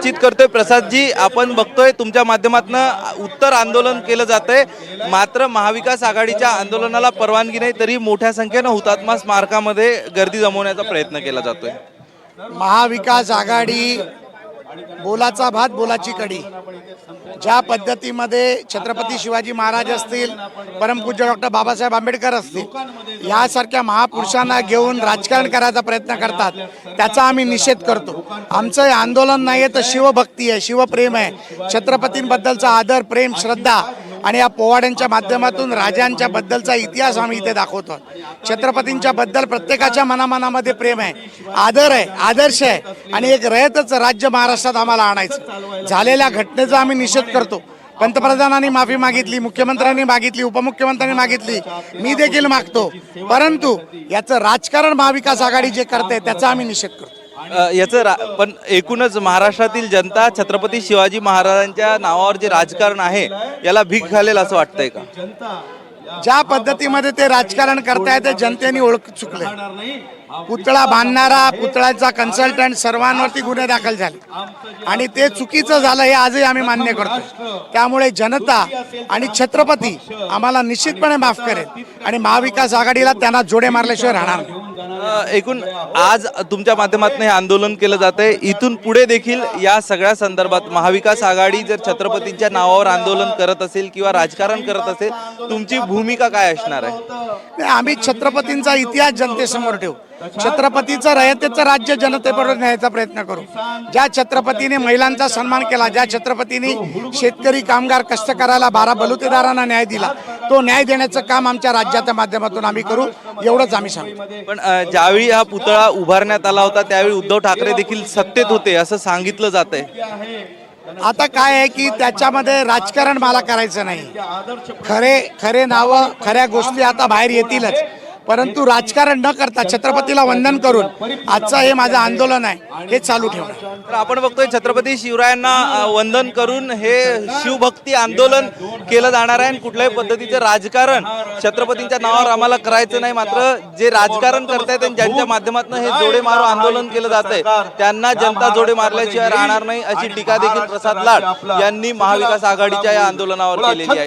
निश्चित करतोय. प्रसादजी आपण बघतोय तुमच्या माध्यमातून उत्तर आंदोलन केलं जातंय. मात्र महाविकास आघाडीच्या आंदोलनाला परवानगी नाही तरी मोठ्या संख्येनं हुतात्मा स्मारकामध्ये गर्दी जमवण्याचा प्रयत्न केला जातोय. महाविकास आघाडी बोलाचा भात बोलाची कडी ज्या पद्धतीमध्ये छत्रपती शिवाजी महाराज असतील परमपूज्य डॉक्टर बाबासाहेब आंबेडकर असतील यासारख्या महापुरुषांना घेऊन राजकारण करायचा प्रयत्न करतात त्याचा आम्ही निषेध करतो. आमचं हे आंदोलन नाही आहे तर शिवभक्ती आहे शिवप्रेम आहे. छत्रपतींबद्दलचा आदर प्रेम श्रद्धा आणि या पोवाड्यांच्या माध्यमातून राजांच्या बद्दलचा इतिहास आम्ही इथे दाखवतो. छत्रपतींच्या बद्दल प्रत्येकाच्या मनामनामध्ये प्रेम आहे आदर आहे आदर्श आहे आणि एक रयतच राज्य महाराष्ट्रात आम्हाला आणायचं. झालेल्या घटनेचा आम्ही निषेध करतो. पंतप्रधानांनी माफी मागितली मुख्यमंत्र्यांनी मागितली उपमुख्यमंत्र्यांनी मागितली. मी देखील मागतो. परंतु याचं राजकारण महाविकास आघाडी जे करते त्याचा आम्ही निषेध करतो. याचं रा पण एकूणच महाराष्ट्रातील जनता छत्रपती शिवाजी महाराजांच्या नावावर जे राजकारण आहे याला भीक घालेल असं वाटतंय का? ज्या पद्धतीमध्ये ते राजकारण करतायत ते जनतेने ओळख चुकले पुतळा बांधणारा पुतळ्याचा कन्सल्टंट सर्वांवरती गुन्हे दाखल झाले. आणि ते चुकीचं झालं हे आजही आम्ही मान्य करतो त्यामुळे जनता आणि छत्रपती आम्हाला निश्चितपणे माफ करेल आणि महाविकास आघाडीला त्यांना जोडे मारल्याशिवाय राहणार नाही. एकूण आज तुमच्या माध्यमातून हे आंदोलन केलं जात आहे इथून पुढे देखील या सगळ्या संदर्भात महाविकास आघाडी जर छत्रपतींच्या नावावर आंदोलन करत असेल किंवा राजकारण करत असेल तुमची भूमिका काय असणार आहे? आम्ही छत्रपतींचा इतिहास जनतेसमोर ठेवू. छत्रपतीचं रयतेचं राज्य जनतेबरोबर न्यायचा प्रयत्न करू. ज्या छत्रपतीने महिलांचा सन्मान केला ज्या छत्रपतीने शेतकरी कामगार कष्टकऱ्याला बारा बलुतेदारांना न्याय दिला तो न्याय देण्याचं काम आमच्या राज्याच्या माध्यमातून आम्ही करू एवढंच आम्ही सांगतो पण ज्यावेळी हा पुतळा उभारण्यात आला होता त्यावेळी उद्धव ठाकरे देखील सत्तेत होते असं सांगितलं जात आहे. आता काय आहे की त्याच्यामध्ये राजकारण मला करायचं नाही. खरे खरे नावं खऱ्या गोष्टी आता बाहेर येतीलच. परंतु राजकारण न करता छत्रपतीला वंदन करून आजचं हे माझं आंदोलन आहे हे चालू ठेवणार. तर आपण बघतोय छत्रपती शिवरायांना वंदन करून हे शिवभक्ती आंदोलन केलं जाणार आहे आणि कुठल्याही पद्धतीचं राजकारण छत्रपतींच्या नावावर आम्हाला करायचं नाही. मात्र जे राजकारण करतायत आणि ज्यांच्या माध्यमातून हे जोडे मारो आंदोलन केलं जात आहे त्यांना जनता जोडे मारल्याशिवाय राहणार नाही अशी टीका देखील प्रसाद लाड यांनी महाविकास आघाडीच्या या आंदोलनावर केलेली आहे.